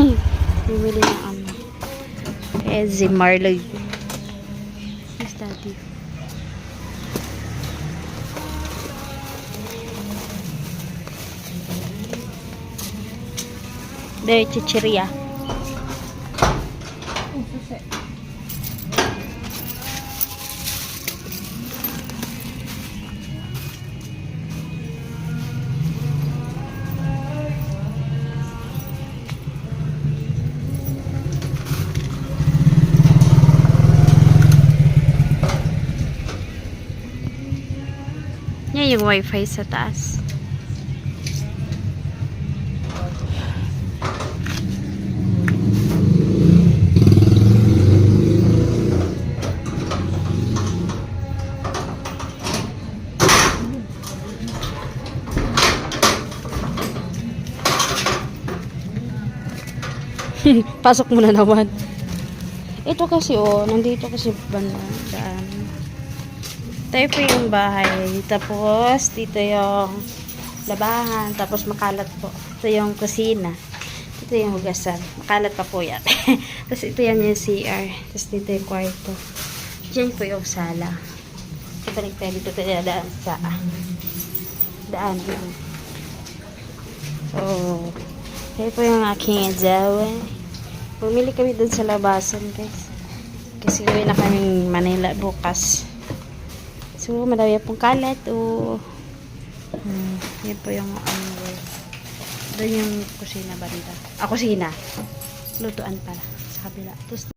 Bumili ng ano. Eh, si Marley. Who's daddy? Dahil chichiria. Yan yung wifi sa taas. Pasok mo na naman. Ito kasi oh, nandito kasi banda daan. Tayo po yung bahay. Tapos, dito yung labahan. Tapos, makalat po. Ito yung kusina. Ito yung hugasan. Makalat pa po yan. Tapos, ito yan yung CR. Tapos, dito yung kwarto. Diyan po yung sala. Ito balik tayo dito tayo daan sa daan. So, ito po yung aking ajawa. Bumili kami dun sa labasan, guys. Kasi uwi na kaming Manila bukas. So, madami pong kalat o hmm, yun po yung ano doon yung kusina banda. Ah, kusina. Lutuan pala sa kabila. Tapos,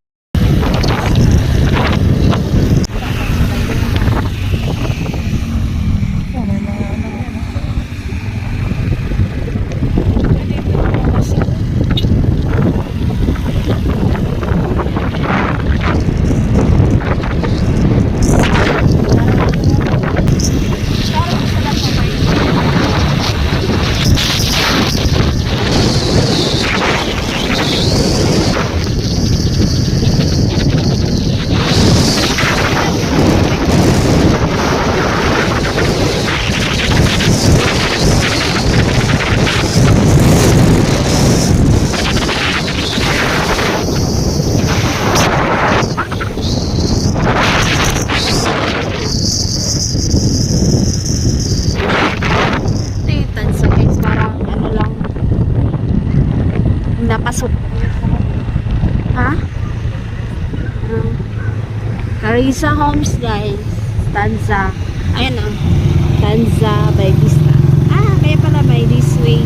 ito yung tanso guys. Parang ano lang. Napasok. Ha? Um, Carissa Homes guys. Tanza. Ayan o. Tanza by Vista. Ah, kaya pala by this way.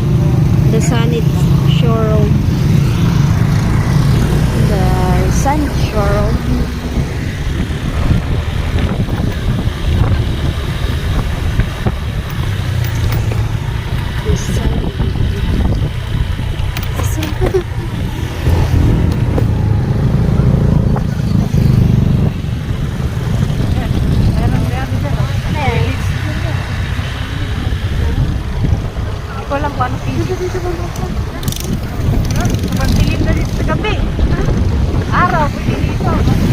The Summit Showroom. The Summit Showroom. The ko alam paano pili. Pagdilim na rin sa gabi. Araw, pagdilito.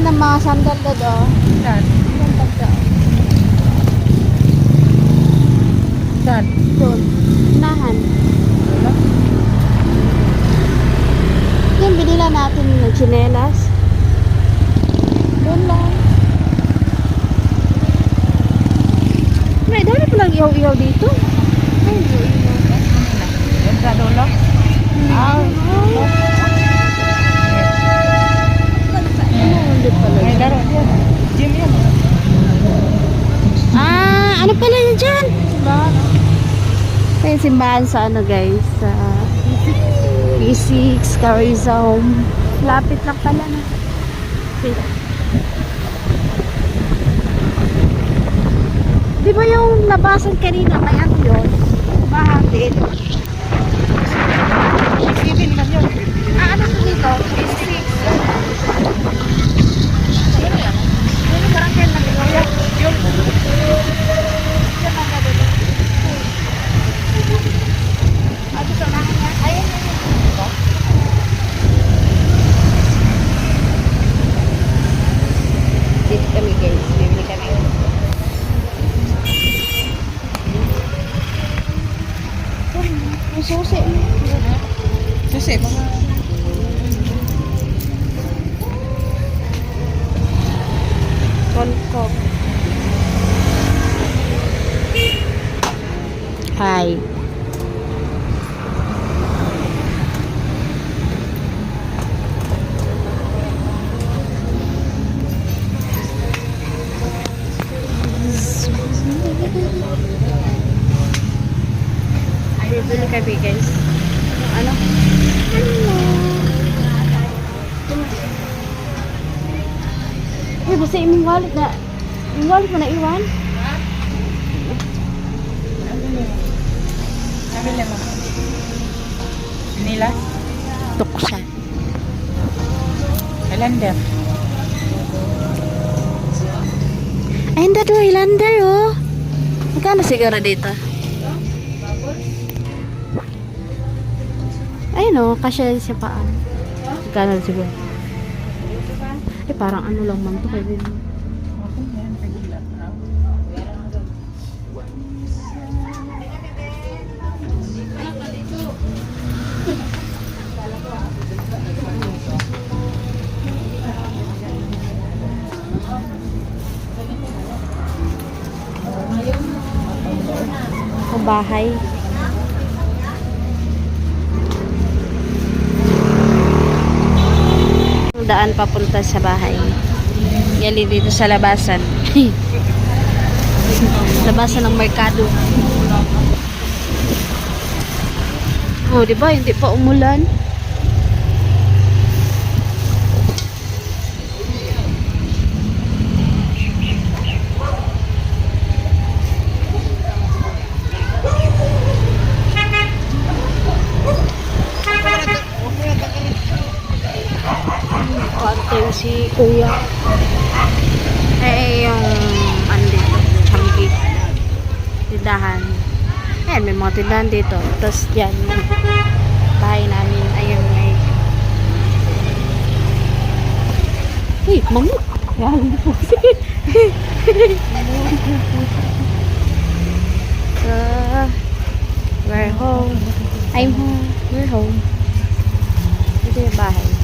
Bilihan ng mga sandal oh. doon. Saan? Saan? Doon. Unahan. Yan, binila natin ng chinelas. Doon lang. May dami palang iyaw-iyaw dito. Ay, iyaw-iyaw. Yan sa dulo? Ah, May yun? laro yan. Gym yan. Ah, ano pala yun dyan? Simbahan. Yung simbahan sa ano guys, sa P6, Carizome. Lapit lang pala na. Wait. Di ba yung labasan kanina, may ano yun? Simbahan din. Konko. Hi. Bibili kami guys. Basta imong wallet na. Yung wallet mo na iwan? Sabi niya mga... Nila? Tuksa. Highlander. Ay, hindi to Highlander, oh. Magkano siguro dito? Ayun, oh. Kasya siya pa. ah. Magkano siguro? Eh, parang ano lang man to. Pagilan. Ang bahay. Daan papunta sa bahay. Yali dito sa labasan. labasan ng merkado. Oh, di ba? Hindi pa umulan. Yung si Kuya. Eh, yung ano dito, Changi. Tindahan. Ayan, may mga tindahan dito. Tapos yan, bahay namin. Ayun, may... Uy, manok! Yan, uh, we're home. I'm home. We're home. Ito yung bahay.